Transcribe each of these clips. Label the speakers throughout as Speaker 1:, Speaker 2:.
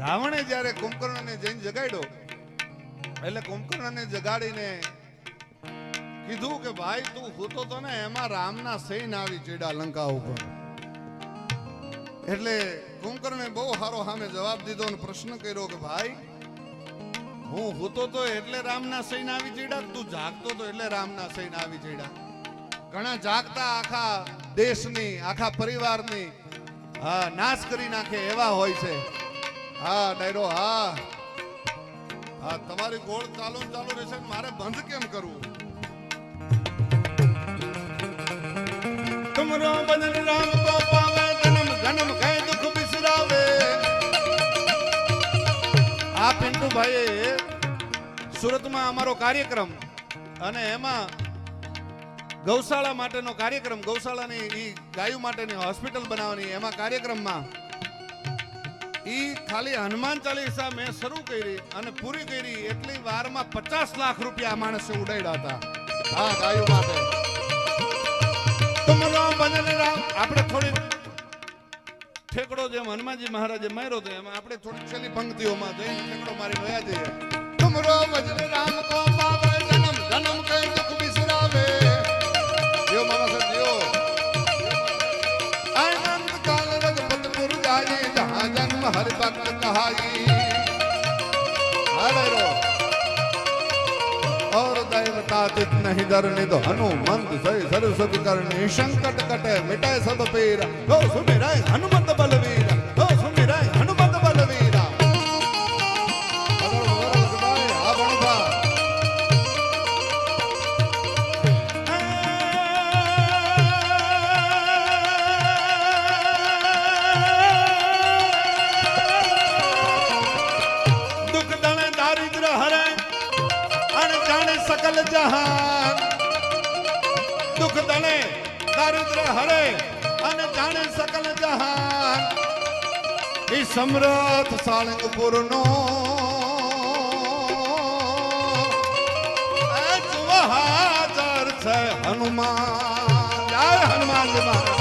Speaker 1: રાવણે જ્યારે કુંભકર્ણને જઈને જગાડ્યો, એટલે કુંભકર્ણને જગાડીને કીધું કે, ભાઈ, તું હોતો તો ને, એમાં રામના સૈન આવી ચડ્યા લંકા ઉપર. એટલે કુંભકર્ણે બહુ સારો સામે જવાબ દીધો અને પ્રશ્ન કર્યો કે, ભાઈ, હું હોતો તો એટલે રામના સૈન આવી ચડ્યા તું જાગતો તો એટલે રામના સૈન આવી ચડ્યા? ઘણા જાગતા આખા દેશની, આખા પરિવારની નાશ કરી નાખે એવા હોય છે. હા, ડાયરો, હા. હા, તમારી ગોળ ચાલુ ચાલુ રહેશે મારે બંધ કેમ કરવું? તુમરો બદન રામ કો પાવે જન્મ કહે દુખ બિસરાવે? આ પિન્ટુભાઈએ સુરતમાં અમારો કાર્યક્રમ અને એમાં ગૌશાળા માટેનો કાર્યક્રમ, ગૌશાળાની ગાયું માટેની હોસ્પિટલ બનાવવાની એમાં કાર્યક્રમમાં ખાલી હનુમાન ચાલીસા મેં શરૂ કરી અને પૂરી કરી એટલી વારમાં પચાસ લાખ રૂપિયા માણસે ઉડાડ્યા હતા. હા, ગાયો માટે આપણે થોડી ઠેકડો જેમ હનુમાનજી મહારાજે માર્યો તો એમાં આપણે થોડી છેલ્લી પંક્તિઓમાં જઈને ઠેકડો મારી વયા જઈએ. તુમરો ભજન રામ કો જહાં જન્મ હરિ ભક્ત કહાઈ હાલે રો और दैवता तित नहीं डर निध हनुमंत सय सरसत करनी संकट कटे मिटाए सब पीर हो सुमिराय हनुमंत સકલ જહાન દુઃખ દણે દારિદ્ર હરે અને જાણે સકલ જહાન એ સમરથ સાળંગપુર નો હાજર છે હનુમાન જય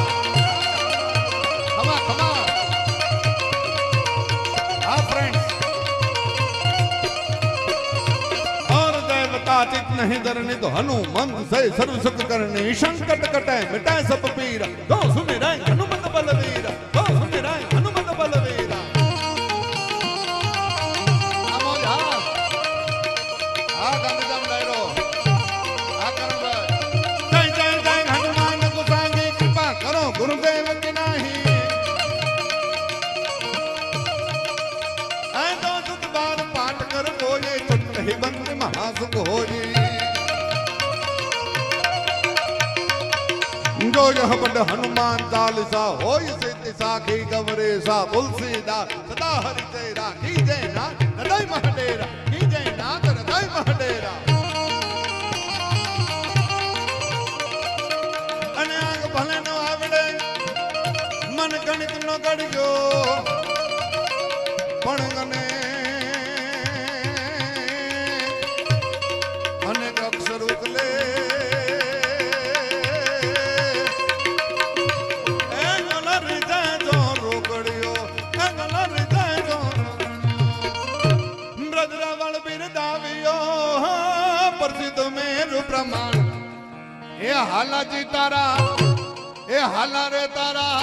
Speaker 1: काचित नहीं दरनी तो हनुमंत से सर्व सुख करने। संकट कटे मिटाए सब पीर। दो सुने राय हनुमत बलवीर दो सुने राय हनुमत बलवीर जय कृपा करो दो पाठ कर बंद હાથ ગોરી જો જહબડ હનુમાન ચાલીસા હોય સિદ્ધિ સાખી ગવરે સા તુલસીદા સદા હરિ જય રા કી જય ના હૃદય મહડેરા કી જય ના હૃદય મહડેરા અને આગ ભલે નો આવડે મન ગણિત નો ગણ્યો પણ ગણે મેરુ પ્રમાણ. એ હાલાજી તારા એ હાલા રે તારા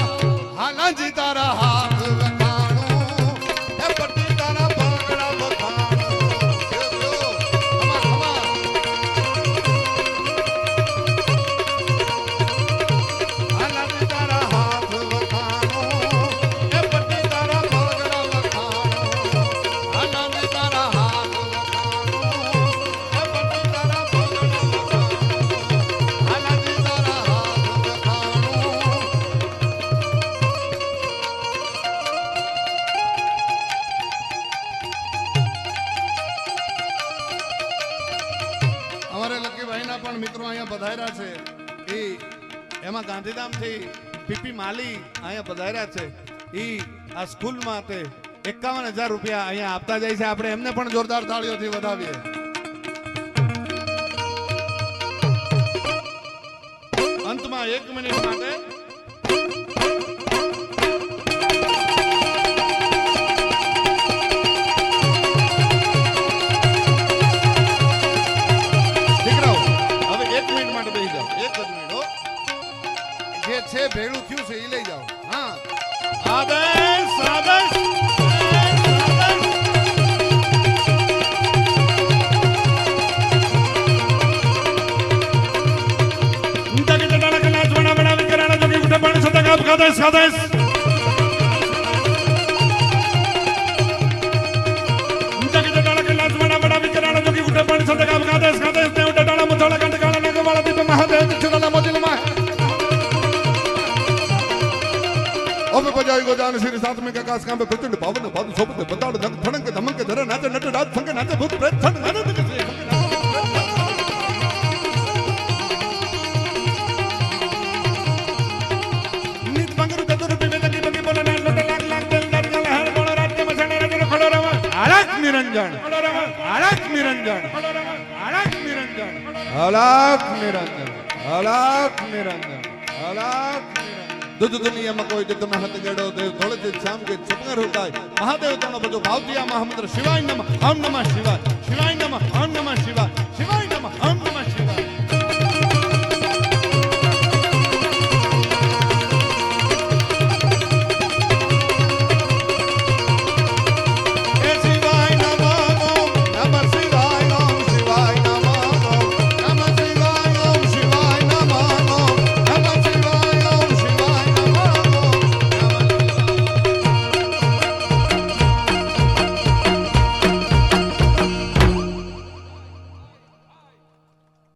Speaker 1: હાલાજી તારા હાથ અહીંયા પધાર્યા છે. એ એમાં ગાંધીધામથી પીપી માલી અહીંયા પધાર્યા છે. એ આ સ્કૂલ માટે એકાવન હજાર રૂપિયા અહીંયા આપતા જાય છે. આપણે એમને પણ જોરદાર તાળીઓથી વધાવીએ. અંતમાં એક મિનિટ માટે
Speaker 2: જ મેળો. જે છે ભેળું થયું છે એ લઈ જાઓ. હા.
Speaker 1: આદર્શ આદર્શ Cadê, cadê? સાતમે કે કાસ કાંબે પ્રચંડ પાવન પાદ સોબત બતાડ ધન થણંક ધમંક ધર નાચે નટ રાજ સંગ નાચે ભૂત પ્રેત થન આનંદ કે સે
Speaker 2: નીત બંગરુ દતુર પીવે લગી બગી બોલે ના લોટે લાગ લાગ તેલ દાર ગલ હર બોલો રાજ્ય મસાણે રાજ્ય ખડો રવા
Speaker 1: આળક નિરંજન આળક નિરંજન
Speaker 2: આળક નિરંજન
Speaker 1: અલક નિરંજન અલક નિરંજન અલક દુધ દુનિયામાં કોઈ જો તમે હત ગેડો, દેવ ધોળે શ્યામ કે સપંગર હોતાય મહાદેવ તણો બધો ભાવતિયા મહામંત્ર શિવાય નમ હમ નમઃ શિવાય.